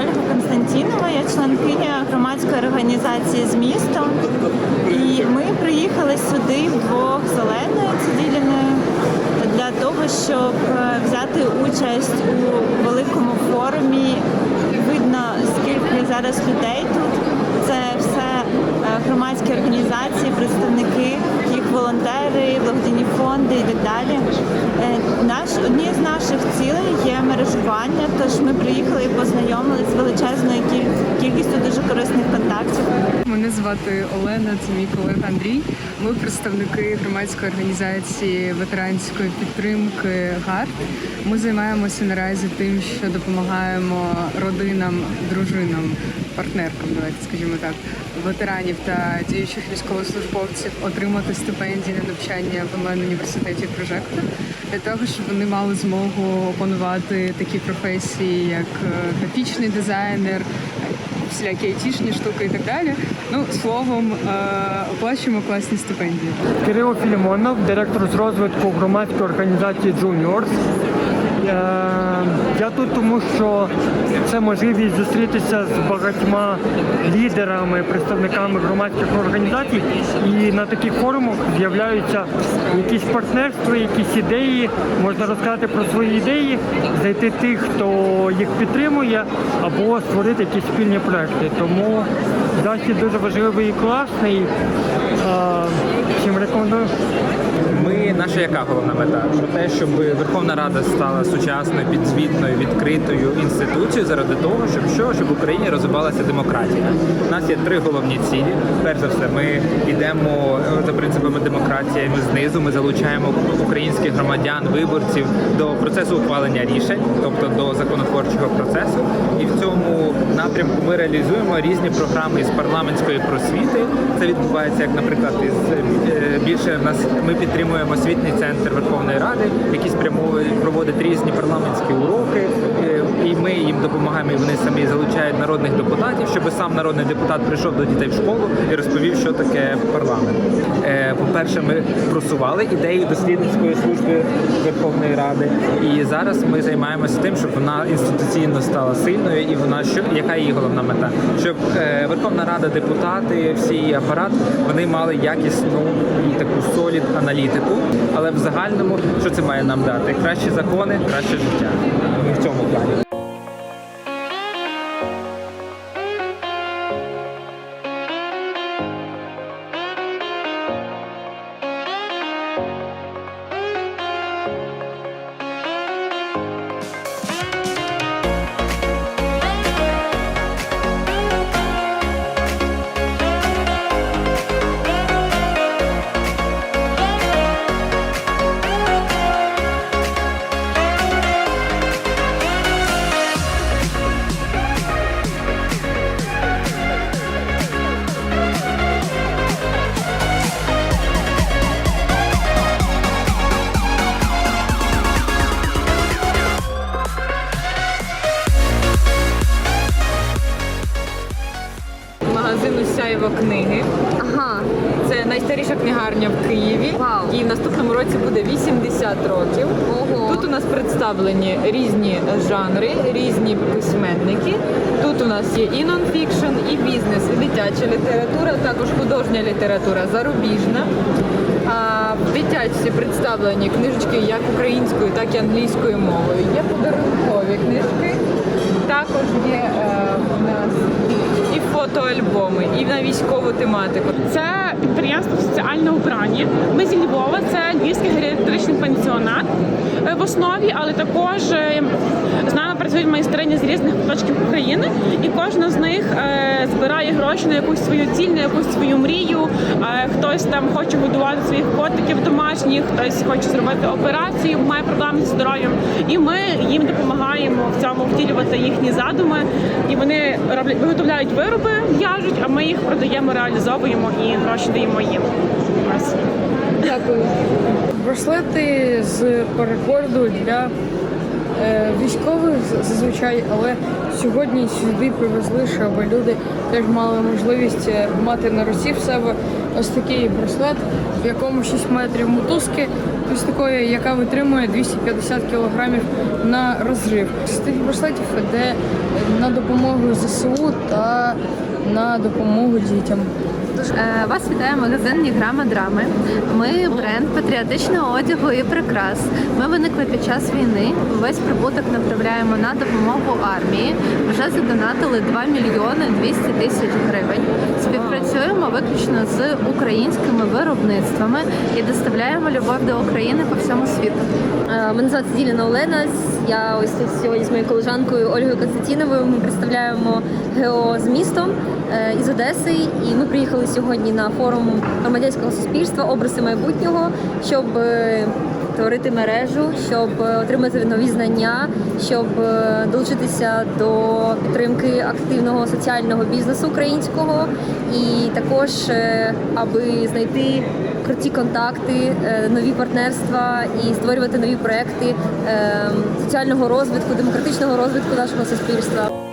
Ольга Константінова, я членкиня громадської організації з містом. І ми приїхали сюди вдвох з Оленою Циділіною для того, щоб е, взяти участь у великому форумі. Видно, скільки зараз людей тут. Це все е, громадські організації, представники, волонтери, благодійні фонди і так далі. Е, Наш одні з наших цілей є мережування. Тож ми приїхали і познайомилися з величезною кількістю дуже корисних контактів. Мене звати Олена, це мій колега Андрій. Ми представники громадської організації ветеранської підтримки ГАРД. Ми займаємося наразі тим, що допомагаємо родинам, дружинам, партнеркам, давайте скажімо так, ветеранів та діючих військовослужбовців отримати стипендії на навчання в онлайн університеті прожектор для того, щоб вони мали змогу опанувати такі професії, як е, графічний дизайнер, всілякі айтішні штуки і так далі. Ну, словом, е, оплачуємо класні стипендії. Кирило Філімонов, директор з розвитку громадської організації Juniors. Е, Я тут тому, що це можливість зустрітися з багатьма лідерами, представниками громадських організацій, і на таких форумах з'являються якісь партнерства, якісь ідеї, можна розказати про свої ідеї, знайти тих, хто їх підтримує, або створити якісь спільні проекти. Тому захід дуже важливий і класний. Е, Всім рекомендую. Наша яка головна мета? Про те, щоб Верховна Рада стала сучасною, підзвітною, відкритою інституцією заради того, щоб що, щоб в Україні розвивалася демократія. У нас є три головні цілі. Перш за все, ми йдемо е, за принципами демократії. Ми знизу ми залучаємо українських громадян, виборців до процесу ухвалення рішень, тобто до законотворчого процесу. І в цьому напрямку ми реалізуємо різні програми із парламентської просвіти. Це відбувається, як, наприклад, із е, більше нас ми підтримуємо освітній центр Верховної Ради, який спрямовує проводить різні парламентські уроки, е, і ми їм допомагаємо. і Вони самі залучають народних депутатів, щоб сам народний депутат прийшов до дітей в школу і розповів, що таке парламент. Е, По-перше, ми просували ідею дослідницької служби Верховної Ради, і зараз ми займаємося тим, щоб вона інституційно стала сильною, і вона що яка її головна мета? Щоб е, Верховна Рада, депутати, всі апарат вони мали якісну і таку солід аналітику. Але в загальному що це має нам дати? Кращі закони, краще життя. Ми в цьому плані. Найстаріша книгарня в Києві. Вау. Їй в наступному році буде 80 років. Ого. Тут у нас представлені різні жанри, різні письменники. Тут у нас є і нонфікшн, і бізнес, і дитяча література, також художня література зарубіжна. А в дитячці представлені книжечки як українською, так і англійською мовою. Є подарункові книжки. Також є е, у нас і фотоальбоми, і на військову тематику. Це підприємство соціальне убрання. Ми зі Львова, це Львівський геріатричний пансіонат е, в основі, але також е, з нами працюють майстрині з різних куточків України, і кожна з них е, збирає гроші на якусь свою ціль, на якусь свою мрію. Хтось там хоче годувати своїх котиків домашніх, хтось хоче зробити операцію, має проблеми зі здоров'ям. І ми їм допомагаємо в цьому втілювати їхні задуми. І вони роблять виготовляють вироби, в'яжуть, а ми їх продаємо, реалізовуємо і гроші даємо їм. Дякую. браслети з перекорду для е, військових зазвичай, але сьогодні сюди привезли, щоб люди теж мали можливість е, мати на руці в себе ось такий браслет, в якому 6 метрів мотузки, ось такої, яка витримує 250 кілограмів на розрив. З тих браслетів йде на допомогу ЗСУ та на допомогу дітям. Е, Вас вітає магазин Ніграма Драми. Ми бренд патріотичного одягу і прикрас. Ми виникли під час війни. Весь прибуток направляємо на допомогу армії. Вже задонатили 2 мільйони 200 тисяч гривень. Співпрацюємо виключно з українськими виробництвами і доставляємо любов до України по всьому світу. Е, Мене звати Діліна Олена. Я ось тут сьогодні з моєю колежанкою Ольгою Константіновою. Ми представляємо ГЕО з містом е, із Одеси. І ми приїхали сьогодні на форум громадянського суспільства Образи майбутнього, щоб е, творити мережу, щоб е, отримати нові знання, щоб е, долучитися до підтримки активного соціального бізнесу українського, і також аби знайти круті контакти, нові партнерства і створювати нові проекти соціального розвитку, демократичного розвитку нашого суспільства.